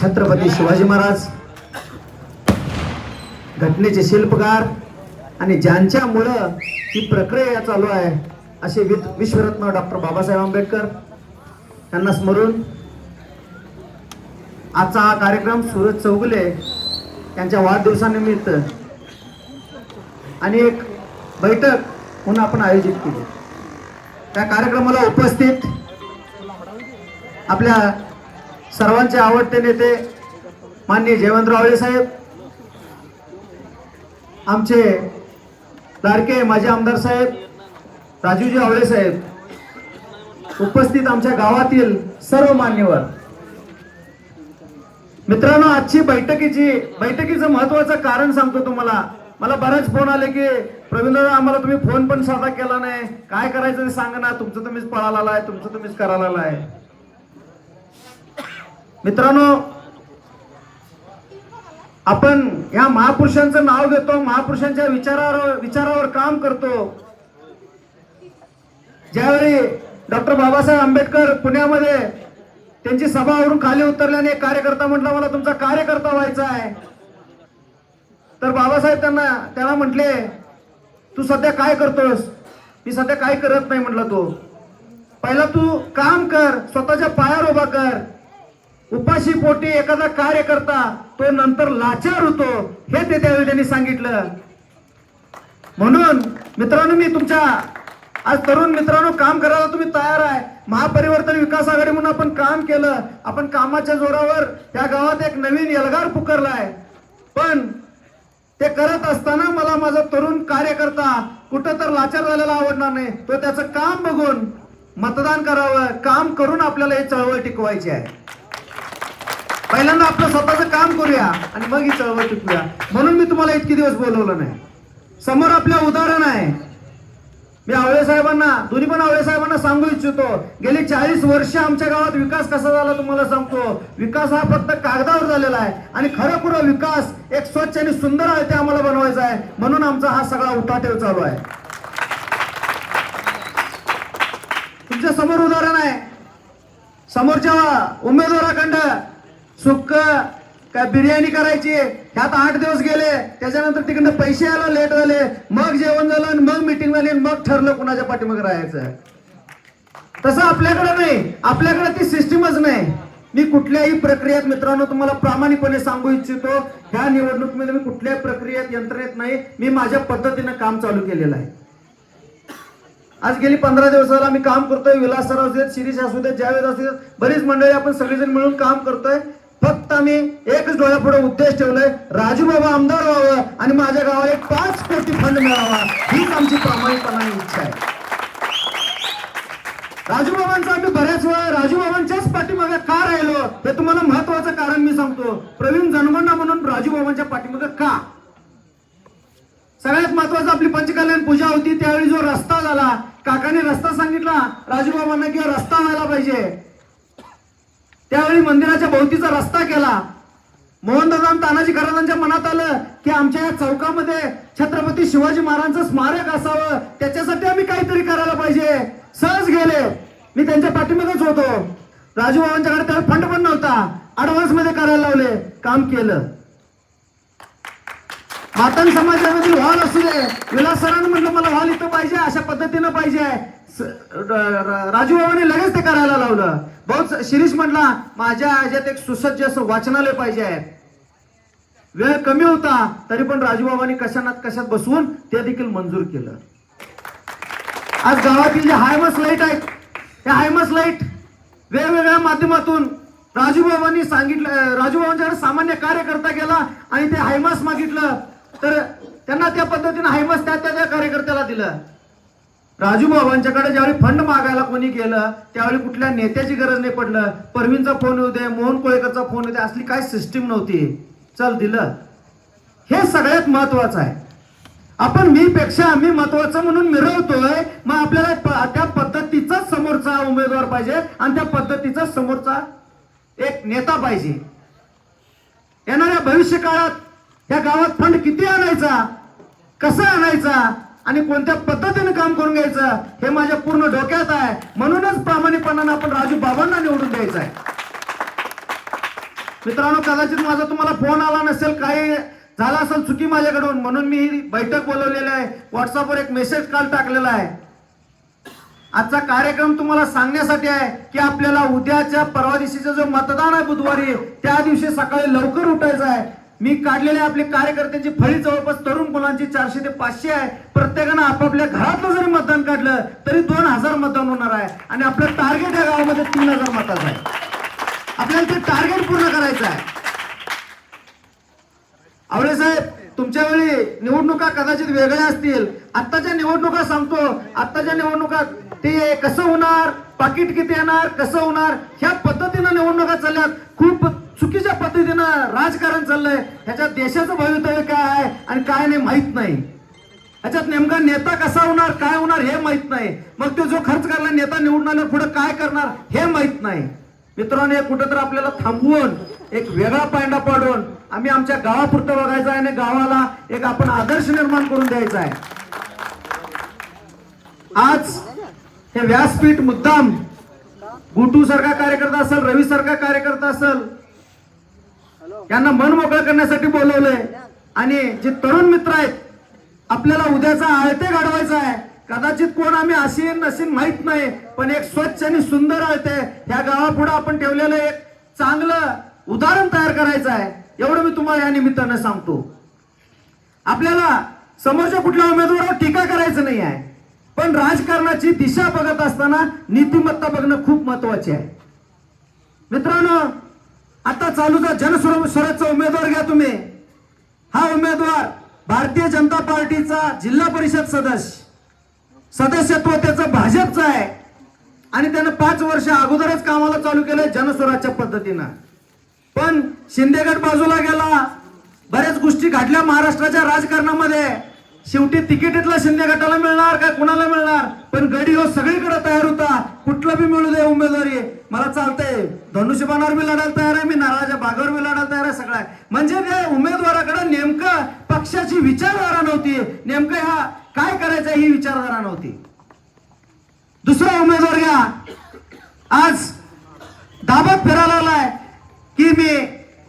छत्रपती शिवाजी महाराज घटनेचे शिल्पकार आणि ज्यांच्यामुळं ही प्रक्रिया चालू आहे असे वि- विश्वरत्न डॉक्टर बाबासाहेब आंबेडकर यांना स्मरून आजचा हा कार्यक्रम सूरज चौगुले यांच्या वाढदिवसानिमित्त आणि एक बैठक म्हणून आपण आयोजित केली. त्या कार्यक्रमाला उपस्थित आपल्या सर्वांचे आवडते नेते माननीय जयवंतराव साहेब आमचे लाडके माजी आमदार साहेब राजूजी आवळे साहेब उपस्थित आमच्या गावातील सर्व मान्यवर. मित्रांनो आजची बैठकीची बैठकीचं महत्वाचं कारण सांगतो तुम्हाला. मला बरेच फोन आले की प्रवीण आम्हाला तुम्ही फोन पण साधा केला नाही. काय करायचं ते सांगा ना. तुमचं तुम्हीच पळाला आहे तुमचं तुम्हीच करायला आहे मित्रांनो आपण या महापुरुषांचं नाव घेतो महापुरुषांच्या विचारावर विचारावर काम करतो. ज्यावेळी डॉक्टर बाबासाहेब आंबेडकर पुण्यामध्ये त्यांची सभावरून खाली उतरल्याने एक कार्यकर्ता म्हटला मला तुमचा कार्यकर्ता व्हायचा आहे. तर बाबासाहेब त्यांना त्याला म्हटले तू सध्या काय करतोस? मी सध्या काय करत नाही म्हटलं तो. पहिला तू काम कर स्वतःच्या पायावर उभा कर. उपाशी पोटी एखादा कार्यकर्ता तो नंतर लाचार होतो हे ते त्यावेळी त्यांनी सांगितलं. म्हणून मित्रांनो मी तुमच्या आज तरुण मित्रांनो काम करायला तुम्ही तयार आहे. महापरिवर्तन विकास आघाडी म्हणून आपण काम केलं. आपण कामाच्या जोरावर त्या गावात एक नवीन एल्गार पुकारलाय. पण ते करत असताना मला माझा तरुण कार्यकर्ता कुठं तर लाचार झालेला आवडणार नाही. तो त्याचं काम बघून मतदान करावं काम करून आपल्याला ही चळवळ टिकवायची आहे. पहिल्यांदा आपलं स्वतःचं काम करूया आणि मग ही चळवळ टिकूया म्हणून मी तुम्हाला इतके दिवस बोलवलं नाही. समोर आपलं उदाहरण आहे. मी आवळे साहेबांना दोन्ही पण आवळे साहेबांना सांगू इच्छितो. गेली चाळीस वर्ष आमच्या गावात विकास कसा झाला तुम्हाला सांगतो. विकास हा फक्त कागदावर झालेला आहे आणि खरोखर विकास एक स्वच्छ आणि सुंदर आहे ते आम्हाला बनवायचा आहे. म्हणून आमचा हा सगळा उठाठेव चालू आहे. तुमच्यासमोर उदाहरण आहे. समोरच्या उमेदवाराखंड सुक्क काय बिर्याणी करायची? ह्यात आठ दिवस गेले. त्याच्यानंतर तिकडनं पैसे यायला लेट झाले. मग जेवण झालं आणि मग मिटिंग झाली आणि मग ठरलं कुणाच्या पाठीमागे राहायचं. तसं आपल्याकडे नाही. आपल्याकडे ती सिस्टीमच नाही. मी कुठल्याही प्रक्रियेत मित्रांनो तुम्हाला प्रामाणिकपणे सांगू इच्छितो ह्या निवडणुकीमध्ये मी कुठल्याही प्रक्रियेत यंत्रणेत नाही. मी माझ्या पद्धतीनं काम चालू केलेलं आहे. आज गेली पंधरा दिवसाला मी काम करतोय. विलास सर असू देत शिरीष असू देत जावेद असू देत बरीच मंडळी आपण सगळेजण मिळून काम करतोय. फक्त आम्ही एकच डोळ्यापुढे उद्देश ठेवलाय. राजू बाबा आमदार व्हावं आणि माझ्या गावाला एक पाच कोटी फंड मिळावा हीच आमची प्रामाणिकपणाने इच्छा आहे. राजूबाबांचा आम्ही बऱ्याच वेळा राजूबाबांच्याच पाठीमागे का राहिलो हे तुम्हाला महत्वाचं कारण मी सांगतो. प्रवीण जनगणना म्हणून राजूबाबांच्या पाठीमागे का? सगळ्यात महत्वाचं आपली पंचकल्याण पूजा होती त्यावेळी जो रस्ता झाला काकाने रस्ता सांगितला राजूबाबांना किंवा रस्ता व्हायला पाहिजे. त्यावेळी मंदिराच्या भोवतीचा रस्ता केला. मोहनदादा तानाजी खरादांच्या मनात आलं की आमच्या या चौकामध्ये छत्रपती शिवाजी महाराजांचं स्मारक असावं त्याच्यासाठी आम्ही काहीतरी करायला पाहिजे. सहज गेले. मी त्यांच्या पाठीमागच होतो. राजूबाबांच्याकडे त्यावेळी फंड पण नव्हता. ऍडव्हान्समध्ये करायला लावले. काम केलं. मातंग समाजामधील हॉल असू दे विलास सरांनी म्हटलं मला हॉल इथं पाहिजे अशा पद्धतीनं पाहिजे. राजू बाबांनी लगेच ते करायला लावलं. बहुत शिरीष म्हटला माझ्या आज्यात एक सुसज्ज असं वाचनालय पाहिजे आहे. वेळ कमी होता तरी पण राजूबाबांनी कशानात कशात बसवून ते देखील मंजूर केलं. आज गावातील जे हायमस लाइट आहेत त्या हायमस लाइट वेगवेगळ्या माध्यमातून राजूबाबांनी सांगितलं राजूबाबांच्याकडे सामान्य कार्यकर्ता गेला आणि ते हायमास मागितलं. तर त्यांना त्या पद्धतीने हायमास त्या त्या कार्यकर्त्याला दिलं. राजू बाबांच्याकडे ज्यावेळी फंड मागायला कोणी गेलं त्यावेळी कुठल्या नेत्याची गरज नाही पडलं. परवीनचा फोन येऊ दे मोहन कोळेकरचा फोन येऊ दे असली काय सिस्टीम नव्हती. चल दिलं. हे सगळ्यात महत्वाचं आहे. आपण मी पेक्षा आम्ही महत्वाचं म्हणून मिरवतोय मग आपल्याला त्या पद्धतीचाच समोरचा उमेदवार पाहिजे आणि त्या पद्धतीचा समोरचा एक नेता पाहिजे. येणाऱ्या भविष्य काळात या गावात फंड किती आणायचा? कसा आणायचा? आणि कोणत्या पद्धतीने काम करून घ्यायचं हे माझ्या पूर्ण डोक्यात आहे. म्हणूनच प्रामाणिकपणानं आपण राजू बाबांना निवडून द्यायचं आहे. मित्रांनो कदाचित माझा तुम्हाला फोन आला नसेल काही झाला असेल चुकी माझ्याकडून म्हणून मी ही बैठक बोलवलेली आहे. व्हॉट्सअपवर एक मेसेज काल टाकलेला आहे. आजचा कार्यक्रम तुम्हाला सांगण्यासाठी आहे की आपल्याला उद्याच्या परवा दिवशीचं जो मतदान आहे बुधवारी त्या दिवशी सकाळी लवकर उठायचं आहे. मी काढलेले आपले कार्यकर्त्यांची फळी जवळपास तरुण मुलांची चारशे ते पाचशे आहे. प्रत्येकानं आपापल्या घरातलं जरी मतदान काढलं तरी दोन हजार मतदान होणार आहे. आणि आपलं टार्गेट या गावामध्ये तीन हजार मताचं आहे. आपल्याला ते टार्गेट पूर्ण करायचं आहे. आवळे साहेब तुमच्या वेळी निवडणुका कदाचित वेगळ्या असतील. आत्ताच्या निवडणुका सांगतो. आत्ताच्या निवडणुका ते कसं होणार? पाकिट किती येणार? कसं होणार? ह्या पद्धतीनं निवडणुका चालल्यात. खूप चुकीच्या पद्धतीनं राजकारण चाललंय. ह्याच्यात देशाचं भवितव्य काय आहे आणि काय नाही माहीत नाही. ह्याच्यात नेमका नेता कसा होणार काय होणार हे माहीत नाही. मग तो जो खर्च करला नेता निवडून आल्यावर पुढे काय करणार हे माहीत नाही. मित्रांनो हे कुठं तर आपल्याला थांबवून एक वेगळा पायंडा पाडून आम्ही आमच्या गावापुरतं बघायचं आहे आणि गावाला एक आपण आदर्श निर्माण करून द्यायचा आहे. आज हे व्यासपीठ मुद्दाम गुटू सारखा कार्यकर्ता असेल रवी सारखा कार्यकर्ता असेल यांना मन मोकळं करण्यासाठी बोलवलंय. आणि जे तरुण मित्र आहेत आपल्याला उद्याचा आळते घडवायचा आहे. कदाचित कोण आम्ही असीन नसीन माहीत नाही पण एक स्वच्छ आणि सुंदर आळते ह्या गावापुढे आपण ठेवलेलं एक चांगलं उदाहरण तयार करायचं आहे. एवढं मी तुम्हाला या निमित्तानं सांगतो. आपल्याला समोरच्या कुठल्या उमेदवारावर टीका करायचं नाही आहे. पण राजकारणाची दिशा बघत असताना नीतिमत्ता बघणं खूप महत्वाची आहे. मित्रांनो आता चालूचा जनस्वराजचा उमेदवार घ्या तुम्ही. हा उमेदवार भारतीय जनता पार्टीचा जिल्हा परिषद सदस्य. सदस्यत्व त्याचं भाजपचं आहे. आणि त्यानं पाच वर्ष अगोदरच कामाला चालू केलंय जनस्वराजच्या पद्धतीनं. पण शिंदेगड बाजूला गेला. बऱ्याच गोष्टी घडल्या महाराष्ट्राच्या राजकारणामध्ये. शेवटी तिकीटला शिंदे गटाला मिळणार काय कुणाला मिळणार? पण गडी हो सगळीकडे तयार होता. कुठला बी मिळू दे उमेदवारी. मला चालतंय. धनुष्यबाणावर मी लढायला तयार आहे. मी नारळाच्या बागावर मी लढायला तयार आहे सगळं म्हणजे उमेदवाराकडं उमेदवाराकडे नेमकं पक्षाची विचारधारा नव्हती. नेमकं ह्या काय करायचं ही विचारधारा नव्हती. दुसरा उमेदवार घ्या. आज दाबत फिरायला लागलाय की मी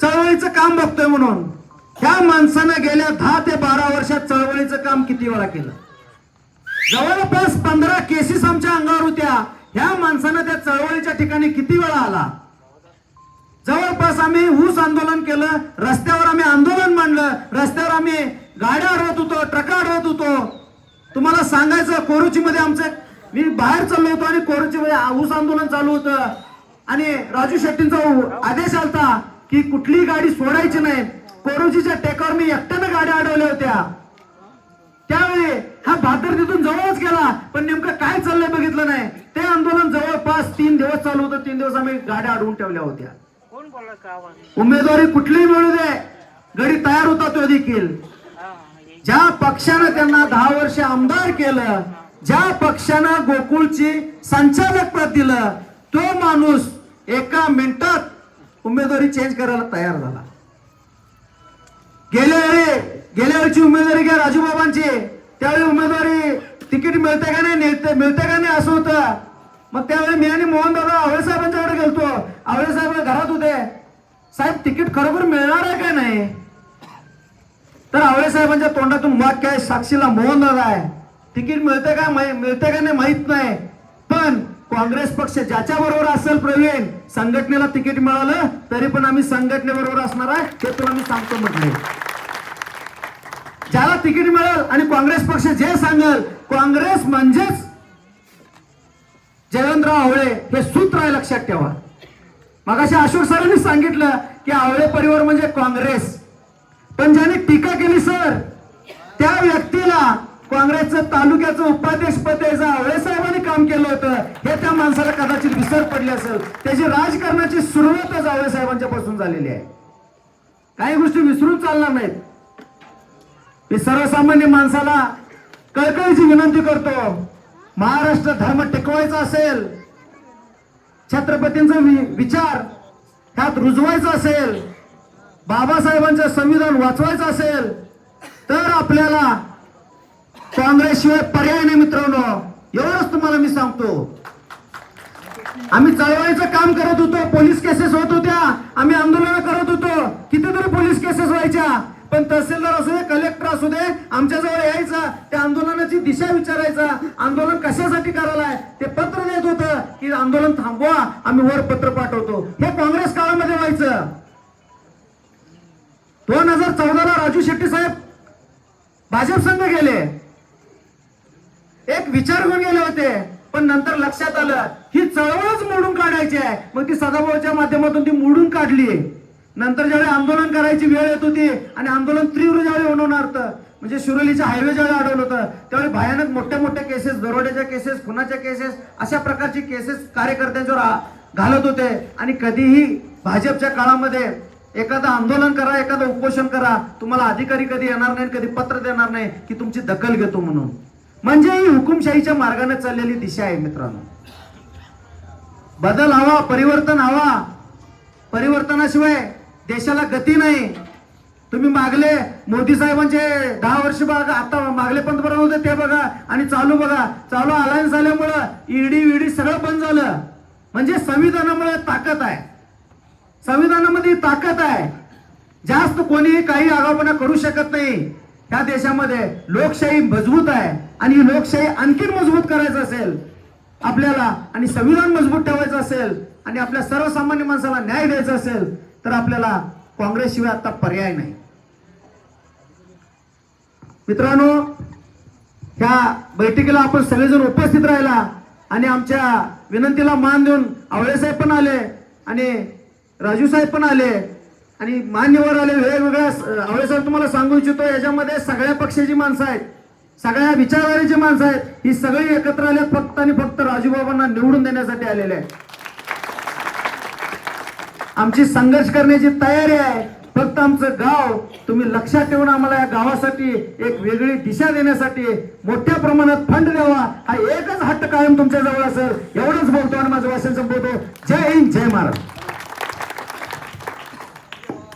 चळवळीचं काम बघतोय म्हणून. ह्या माणसानं गेल्या दहा ते बारा वर्षात चळवळीचं काम किती वेळा केलं? जवळपास पंधरा केसेस आमच्या अंगावर होत्या. ह्या माणसानं त्या चळवळीच्या ठिकाणी किती वेळा आला? जवळपास आम्ही ऊस आंदोलन केलं रस्त्यावर आम्ही आंदोलन मांडलं रस्त्यावर आम्ही गाड्या अडवत होतो ट्रक अडवत होतो. तुम्हाला सांगायचं कोरुची मध्ये आमचं मी बाहेर चाललो होतो आणि कोरुची मध्ये ऊस आंदोलन चालू होतं. आणि राजू शेट्टींचा आदेश आलता की कुठलीही गाडी सोडायची नाही. कोरुचीच्या टेकावर मी एकट्यानं गाड्या अडवल्या होत्या. त्यावेळी हा भाकर तिथून जवळच गेला पण नेमकं काय चाललंय बघितलं नाही. ते आंदोलन जवळपास तीन दिवस चालू होतं. तीन दिवस आम्ही गाड्या अडवून ठेवल्या होत्या. उमेदवारी कुठलीही मिळू दे. गडी तयार होता तो देखील. ज्या पक्षानं त्यांना दहा वर्ष आमदार केलं ज्या पक्षानं गोकुळची संचालक पद दिलं तो माणूस एका मिनिटात उमेदवारी चेंज करायला तयार झाला. गेल्या वेळी गेल्या वेळची उमेदवारी घ्या राजूबाबांची. त्यावेळी उमेदवारी तिकीट मिळते का नाही मिळते मिळते का नाही असं होतं. मग त्यावेळी मी आणि मोहन दादा आवळे साहेबांच्याकडे गेलतो. आवळे साहेब घरात होते. साहेब तिकीट खरोखर मिळणार आहे का नाही? तर आवळे साहेबांच्या तोंडातून वाक्य आहे साक्षीला मोहन दादा आहे. तिकीट मिळते का माहि- मिळते का नाही माहीत नाही. काँग्रेस पक्ष ज्याच्या बरोबर असेल प्रवीण संघटनेला तिकीट मिळालं तरी पण आम्ही संघटनेबरोबर असणार आहे ते तुला मी सांगतो म्हटले ज्याला तिकीट मिळेल आणि काँग्रेस पक्ष जे सांगेल काँग्रेस म्हणजेच जयंतराव आवळे हे सूत्र आहे लक्षात ठेवा. मगाशी अशोक सरांनी सांगितलं की आवळे परिवार म्हणजे काँग्रेस. पण ज्याने टीका केली सर त्या व्यक्तीला काँग्रेसचं तालुक्याचं उपाध्यक्ष पद आवळे साहेबांनी काम केलं होतं हे त्या माणसाला कदाचित विसर पडली असेल. त्याची राजकारणाची सुरुवातच आवळे साहेबांच्या पासून झालेली आहे. काही गोष्टी विसरून चालणार नाहीत. मी सर्वसामान्य माणसाला कळकळीची विनंती करतो महाराष्ट्र धर्म टिकवायचा असेल छत्रपतींचा वि- विचार ह्यात रुजवायचा असेल बाबासाहेबांचं संविधान वाचवायचं असेल तर आपल्याला काँग्रेसशिवाय पर्याय नाही मित्रांनो. एवढंच तुम्हाला मी सांगतो. आम्ही चळवळीचं काम करत होतो पोलीस केसेस होत होत्या. आम्ही आंदोलन करत होतो. कितीतरी पोलीस केसेस व्हायच्या. पण तहसीलदार असू दे कलेक्टर असू दे आमच्याजवळ यायचं. त्या आंदोलनाची दिशा विचारायचा. आंदोलन कशासाठी करायला ते पत्र देत होतं की आंदोलन थांबवा. आम्ही वर पत्र पाठवतो. हे काँग्रेस काळामध्ये व्हायचं. दोन हजार चौदाला राजू शेट्टी साहेब भाजप संघ गेले. एक विचार घेऊन गेले होते. पण नंतर लक्षात आलं ही चळवळच मोडून काढायची आहे. मग ती सदाभाऊच्या माध्यमातून ती मोडून काढली. नंतर ज्यावेळी आंदोलन करायची वेळ येत होती आणि आंदोलन तीव्र ज्यावेळी होणार होतं म्हणजे शिरोलीच्या हायवे ज्यावेळी अडवलं होतं त्यावेळी भयानक मोठ्या मोठ्या केसेस दरोड्याच्या केसेस खुनाच्या केसेस अशा प्रकारची केसेस कार्यकर्त्यांच्यावर घालत होते. आणि कधीही भाजपच्या काळामध्ये एखादं आंदोलन करा एखादं उपोषण करा तुम्हाला अधिकारी कधी येणार नाही कधी पत्र देणार नाही की तुमची दखल घेतो म्हणून. म्हणजे ही हुकुमशाहीच्या मार्गाने चाललेली दिशा आहे मित्रांनो. बदल हवा परिवर्तन हवा. परिवर्तनाशिवाय देशाला गती नाही. तुम्ही मागले मोदी साहेबांचे दहा वर्ष बघा आता मागले पंतप्रधान होते ते बघा. आणि चालू बघा चालू अलायन्स झाल्यामुळं ईडी विडी सगळं बंद झालं. म्हणजे संविधानामुळे ताकद आहे. संविधानामध्ये ताकद आहे. जास्त कोणीही काही आगाऊपणा करू शकत नाही. ह्या देशामध्ये लोकशाही मजबूत आहे आणि ही लोकशाही आणखीन मजबूत करायचं असेल आपल्याला आणि संविधान मजबूत ठेवायचं असेल आणि आपल्या सर्वसामान्य माणसाला न्याय द्यायचा असेल तर आपल्याला काँग्रेसशिवाय आता पर्याय नाही. मित्रांनो ह्या बैठकीला आपण सगळेजण उपस्थित राहिला आणि आमच्या विनंतीला मान देऊन आवळेसाहेब पण आले आणि राजू साहेब पण आले. आणि मान्यवर आले वेगवेगळ्या आवळे सर तुम्हाला सांगू इच्छितो याच्यामध्ये सगळ्या पक्षाची माणसं आहेत. सगळ्या विचारधारेची माणसं आहेत. ही सगळी एकत्र आले फक्त आणि फक्त राजूबाबांना निवडून देण्यासाठी आलेले आहे आमची संघर्ष करण्याची तयारी आहे. फक्त आमचं गाव तुम्ही लक्षात ठेवून आम्हाला या गावासाठी एक वेगळी दिशा देण्यासाठी मोठ्या प्रमाणात फंड द्यावा. हा एकच हट्ट कायम तुमच्या जवळ असेल एवढंच बोलतो आणि माझं भाषण संपवतो. जय हिंद जय महाराज